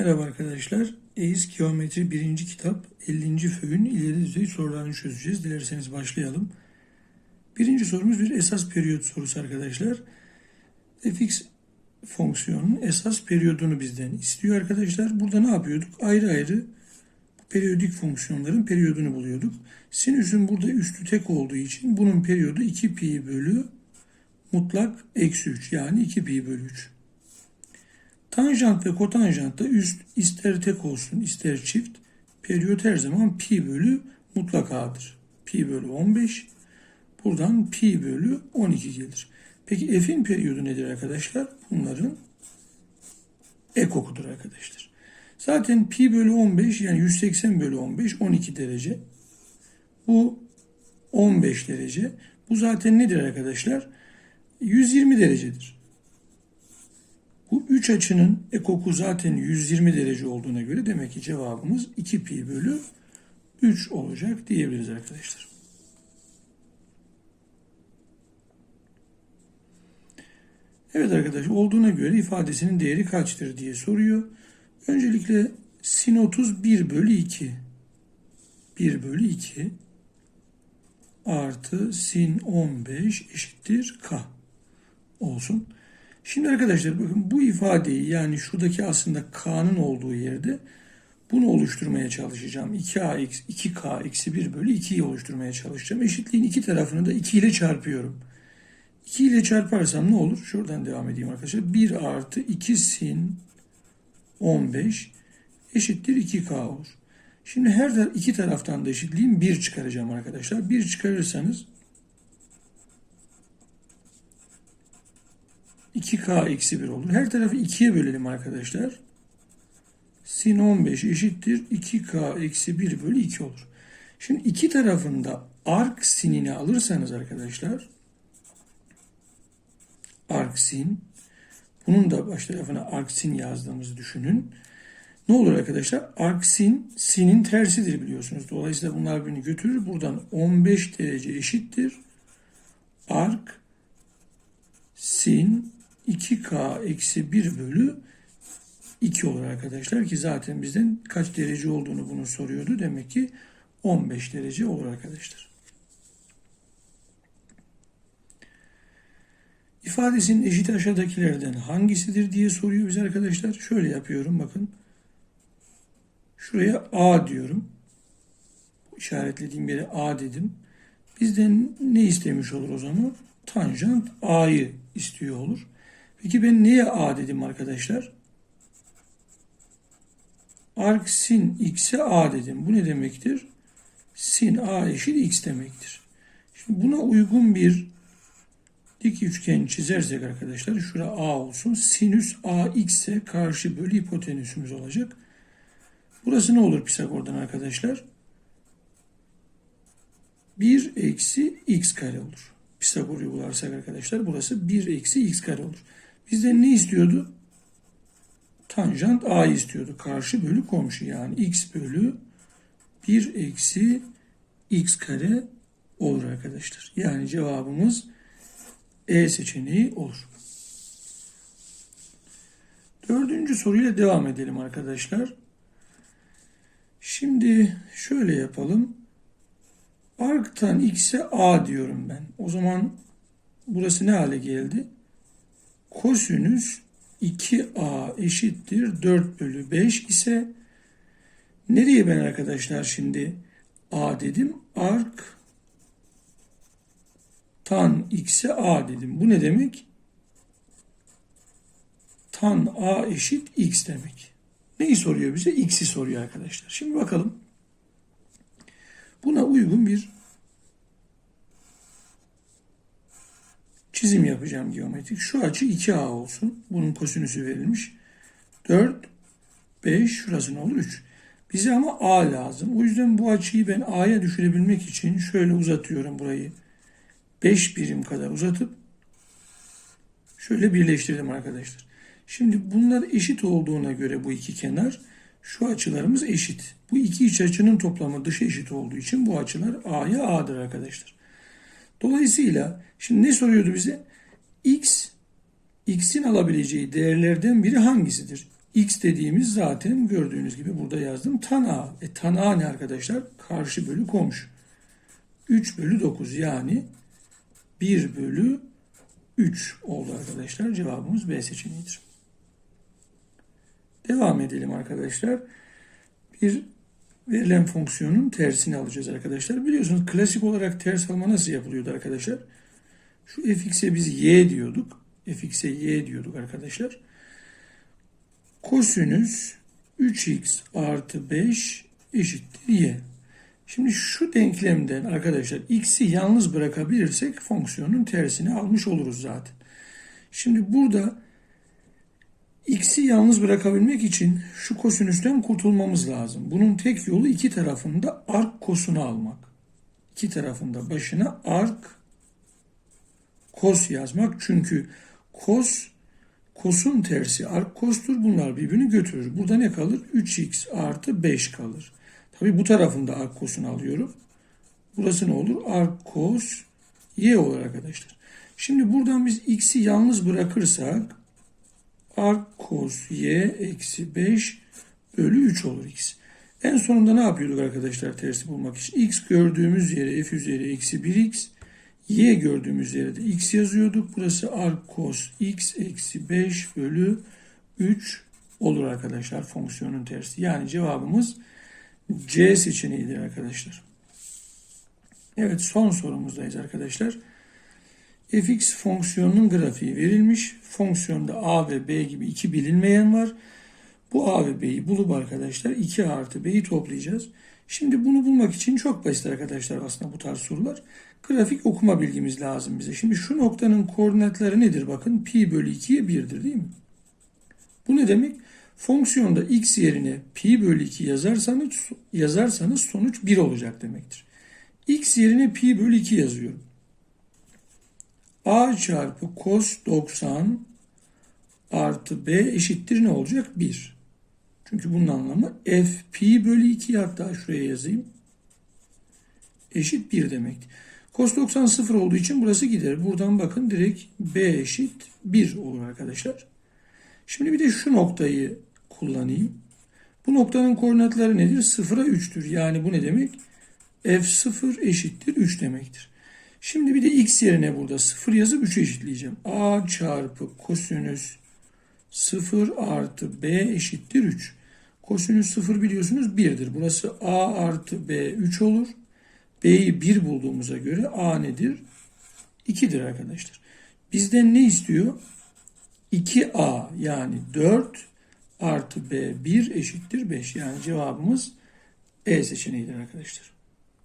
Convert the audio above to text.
Merhaba arkadaşlar. EİS Geometri 1. kitap 50. föyün ileri düzey sorularını çözeceğiz. Dilerseniz başlayalım. Birinci sorumuz bir esas periyot sorusu arkadaşlar. fx fonksiyonun esas periyodunu bizden istiyor arkadaşlar. Burada ne yapıyorduk? Ayrı ayrı periyodik fonksiyonların periyodunu buluyorduk. Sinüsün burada üstü tek olduğu için bunun periyodu 2 pi bölü mutlak eksi 3 yani 2 pi bölü 3. Tanjant ve kotanjant da üst ister tek olsun ister çift periyot her zaman pi bölü mutlak a'dır. Pi bölü 15 buradan pi bölü 12 gelir. Peki f'in periyodu nedir arkadaşlar? Bunların ekokudur arkadaşlar. Zaten pi bölü 15 yani 180 bölü 15 12 derece. Bu 15 derece. Bu zaten nedir arkadaşlar? 120 derecedir. Bu üç açının ekoku zaten 120 derece olduğuna göre demek ki cevabımız 2 pi bölü 3 olacak diyebiliriz arkadaşlar. Evet arkadaşlar olduğuna göre ifadesinin değeri kaçtır diye soruyor. Öncelikle sin 30 1 bölü 2. 1 bölü 2 artı sin 15 eşittir k olsun. Şimdi arkadaşlar bakın bu ifadeyi yani şuradaki aslında k'nın olduğu yerde bunu oluşturmaya çalışacağım. 2a 2k eksi 1 bölü 2'yi oluşturmaya çalışacağım. Eşitliğin iki tarafını da 2 ile çarpıyorum. 2 ile çarparsam ne olur? Şuradan devam edeyim arkadaşlar. 1 artı 2 sin 15 eşittir 2k olur. Şimdi her iki taraftan da eşitliğin 1 çıkaracağım arkadaşlar. 1 çıkarırsanız 2k eksi 1 olur. Her tarafı 2'ye bölelim arkadaşlar. Sin 15 eşittir 2k eksi 1 bölü 2 olur. Şimdi iki tarafında arc sinini alırsanız arkadaşlar arc sin bunun da baş tarafına arc sin yazdığımızı düşünün. Ne olur arkadaşlar? Arc sin sinin tersidir biliyorsunuz. Dolayısıyla bunlar birini götürür. Buradan 15 derece eşittir. Arc sin 2k eksi 1 bölü 2 olur arkadaşlar ki zaten bizden kaç derece olduğunu bunu soruyordu. Demek ki 15 derece olur arkadaşlar. İfadesinin eşit aşağıdakilerden hangisidir diye soruyor bize arkadaşlar. Şöyle yapıyorum bakın. Şuraya A diyorum. İşaretlediğim yere A dedim. Bizden ne istemiş olur o zaman? Tanjant A'yı istiyor olur. Peki ben neye A dedim arkadaşlar? Arc sin x'e A dedim. Bu ne demektir? Sin A eşit x demektir. Şimdi buna uygun bir dik üçgen çizersek arkadaşlar şura A olsun. Sinüs A x'e karşı bölü hipotenüsümüz olacak. Burası ne olur Pisagor'dan arkadaşlar? 1 eksi x kare olur. Pisagor uygularsak arkadaşlar burası 1 eksi x kare olur. Bizden ne istiyordu? Tanjant a istiyordu. Karşı bölü komşu yani x bölü 1 eksi x kare olur arkadaşlar. Yani cevabımız E seçeneği olur. Dördüncü soruyla devam edelim arkadaşlar. Şimdi şöyle yapalım. Arc'tan x'e a diyorum ben. O zaman burası ne hale geldi? Kosinüs 2a eşittir 4 bölü 5 ise nereye ben arkadaşlar şimdi a dedim? Arc tan x'e a dedim. Bu ne demek? Tan a eşit x demek. Neyi soruyor bize? X'i soruyor arkadaşlar. Şimdi bakalım. Buna uygun bir çizim yapacağım geometrik. Şu açı 2A olsun. Bunun kosinüsü verilmiş. 4, 5, şurası ne olur? 3. Bize ama A lazım. O yüzden bu açıyı ben A'ya düşürebilmek için şöyle uzatıyorum burayı. 5 birim kadar uzatıp şöyle birleştirdim arkadaşlar. Şimdi bunlar eşit olduğuna göre bu iki kenar şu açılarımız eşit. Bu iki iç açının toplamı dış eşit olduğu için bu açılar A'ya A'dır arkadaşlar. Dolayısıyla şimdi ne soruyordu bize? X, X'in alabileceği değerlerden biri hangisidir? x dediğimiz zaten gördüğünüz gibi burada yazdım. Tan A. E tan A ne arkadaşlar? Karşı bölü komşu. 3 bölü 9 yani 1 bölü 3 oldu arkadaşlar. Cevabımız B seçeneğidir. Devam edelim arkadaşlar. Bir verilen fonksiyonun tersini alacağız arkadaşlar. Biliyorsunuz klasik olarak ters alma nasıl yapılıyordu arkadaşlar? Şu fx'e biz y diyorduk. fx'e y diyorduk arkadaşlar. Kosinüs 3x artı 5 eşittir y. Şimdi şu denklemden arkadaşlar x'i yalnız bırakabilirsek fonksiyonun tersini almış oluruz zaten. Şimdi burada x'i yalnız bırakabilmek için şu kosinüsten kurtulmamız lazım. Bunun tek yolu iki tarafında ark kosunu almak. İki tarafında başına ark kos yazmak. Çünkü kos kosun tersi ark kostur. Bunlar birbirini götürür. Burada ne kalır? 3x artı 5 kalır. Tabi bu tarafında ark kosunu alıyorum. Burası ne olur? Ark kos y olur arkadaşlar. Şimdi buradan biz x'i yalnız bırakırsak ark kos y eksi 5 bölü 3 olur x. En sonunda ne yapıyorduk arkadaşlar tersi bulmak için? x gördüğümüz yere f üzeri eksi 1x y gördüğümüz yere de x yazıyorduk. Burası ark kos x eksi 5 bölü 3 olur arkadaşlar fonksiyonun tersi. Yani cevabımız C seçeneğidir arkadaşlar. Evet son sorumuzdayız arkadaşlar. Fx fonksiyonunun grafiği verilmiş. Fonksiyonda a ve b gibi iki bilinmeyen var. Bu a ve b'yi bulup arkadaşlar 2 artı b'yi toplayacağız. Şimdi bunu bulmak için çok basit arkadaşlar aslında bu tarz sorular. Grafik okuma bilgimiz lazım bize. Şimdi şu noktanın koordinatları nedir? Bakın pi bölü 2'ye 1'dir değil mi? Bu ne demek? Fonksiyonda x yerine pi bölü 2 yazarsanız, yazarsanız sonuç 1 olacak demektir. x yerine pi bölü 2 yazıyorum. A çarpı cos 90 artı b eşittir ne olacak? 1. Çünkü bunun anlamı f pi bölü 2 hatta şuraya yazayım. Eşit 1 demek. Cos 90 0 olduğu için burası gider. Buradan bakın direkt b eşit 1 olur arkadaşlar. Şimdi bir de şu noktayı kullanayım. Bu noktanın koordinatları nedir? 0'a 3'tür. Yani bu ne demek? f0 eşittir 3 demektir. Şimdi bir de x yerine burada 0 yazıp 3'ü eşitleyeceğim. a çarpı kosinüs 0 artı b eşittir 3. Kosinüs 0 biliyorsunuz 1'dir. Burası a artı b 3 olur. b'yi 1 bulduğumuza göre a nedir? 2'dir arkadaşlar. Bizden ne istiyor? 2a yani 4 artı b 1 eşittir 5. Yani cevabımız E seçeneğidir arkadaşlar.